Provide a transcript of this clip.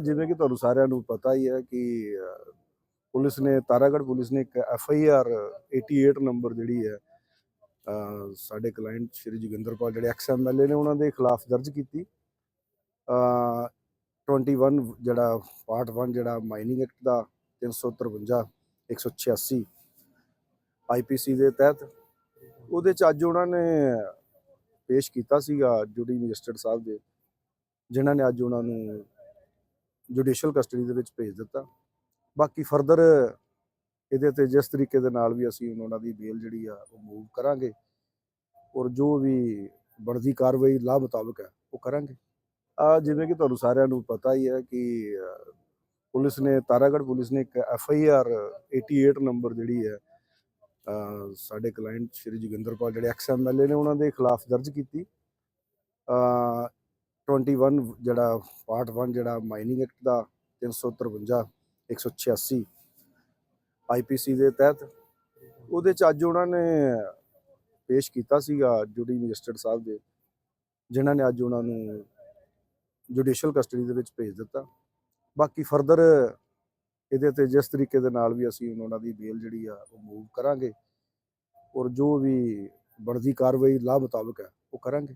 ਜਿਵੇਂ ਕਿ ਤੁਹਾਨੂੰ ਸਾਰਿਆਂ ਨੂੰ ਪਤਾ ਹੀ ਹੈ ਕਿ ਪੁਲਿਸ ਨੇ ਤਾਰਾਗੜ੍ਹ ਪੁਲਿਸ ਨੇ ਇੱਕ ਐਫ ਆਈ ਆਰ 88 ਨੰਬਰ ਜਿਹੜੀ ਹੈ ਸਾਡੇ ਕਲਾਇੰਟ ਸ਼੍ਰੀ ਜੋਗਿੰਦਰਪਾਲ ਜਿਹੜੇ ਐਕਸ ਐਮ ਐਲ ਏ ਨੇ ਉਹਨਾਂ ਦੇ ਖਿਲਾਫ ਦਰਜ ਕੀਤੀ। ਅ, 21 ਜਿਹੜਾ ਪਾਰਟ 1 ਜਿਹੜਾ ਮਾਈਨਿੰਗ ਐਕਟ ਦਾ 353 186 ਆਈਪੀਸੀ ਦੇ ਤਹਿਤ ਉਹਦੇ ਚ ਅੱਜ ਉਹਨਾਂ ਨੇ ਪੇਸ਼ ਕੀਤਾ ਸੀਗਾ ਜੁਡੀ ਮੈਜਿਸਟਰੇਟ ਸਾਹਿਬ ਦੇ ਜਿਨ੍ਹਾਂ ਨੇ ਅੱਜ ਉਹਨਾਂ ਨੂੰ ਜੁਡੀਸ਼ੀਅਲ ਕਸਟਡੀ ਦੇ ਵਿੱਚ ਭੇਜ ਦਿੱਤਾ। ਬਾਕੀ ਫਰਦਰ ਇਹਦੇ ਤੇ ਜਿਸ ਤਰੀਕੇ ਦੇ ਨਾਲ ਵੀ ਅਸੀਂ ਉਹਨਾਂ ਦੀ ਬੇਲ ਜਿਹੜੀ ਆ ਉਹ ਮੂਵ ਕਰਾਂਗੇ ਔਰ ਜੋ ਵੀ ਬਣਦੀ ਕਾਰਵਾਈ ਲਾ ਮੁਤਾਬਕ ਹੈ, ਉਹ ਕਰਾਂਗੇ। ਆ ਜਿਵੇਂ ਕਿ ਤੁਹਾਨੂੰ ਸਾਰਿਆਂ ਨੂੰ ਪਤਾ ਹੀ ਹੈ ਕਿ ਪੁਲਿਸ ਨੇ ਤਾਰਾਗੜ੍ਹ ਪੁਲਿਸ ਨੇ ਇੱਕ ਐਫ ਆਈ ਆਰ 88 ਨੰਬਰ ਜਿਹੜੀ ਹੈ ਸਾਡੇ ਕਲਾਇੰਟ ਸ਼੍ਰੀ ਜੋਗਿੰਦਰ ਪਾਲ ਜਿਹੜੇ ਐਕਸ ਐਮ ਐਲ ਏ ਨੇ, ਉਹਨਾਂ ਦੇ ਖਿਲਾਫ ਦਰਜ ਕੀਤੀ। 21 ਜਿਹੜਾ ਪਾਰਟ 1 ਜਿਹੜਾ ਮਾਈਨਿੰਗ ਐਕਟ ਦਾ 353 186 ਆਈਪੀਸੀ ਦੇ ਤਹਿਤ, ਉਹਦੇ ਚ ਅੱਜ ਉਹਨਾਂ ਨੇ ਪੇਸ਼ ਕੀਤਾ ਸੀਗਾ ਜੁਡੀ ਮੈਜਿਸਟਰੇਟ ਸਾਹਿਬ ਦੇ, ਜਿਨ੍ਹਾਂ ਨੇ ਅੱਜ ਉਹਨਾਂ ਨੂੰ ਜੁਡੀਸ਼ੀਅਲ ਕਸਟਡੀ ਦੇ ਵਿੱਚ ਭੇਜ ਦਿੱਤਾ। ਬਾਕੀ ਫਰਦਰ ਇਹਦੇ ਤੇ ਜਿਸ ਤਰੀਕੇ ਦੇ ਨਾਲ ਵੀ ਅਸੀਂ ਉਹਨਾਂ ਦੀ ਬੇਲ ਜਿਹੜੀ ਆ ਉਹ ਮੂਵ ਕਰਾਂਗੇ ਔਰ ਜੋ ਵੀ ਬਣਦੀ ਕਾਰਵਾਈ ਲਾ ਮੁਤਾਬਕ ਹੈ, ਉਹ ਕਰਾਂਗੇ।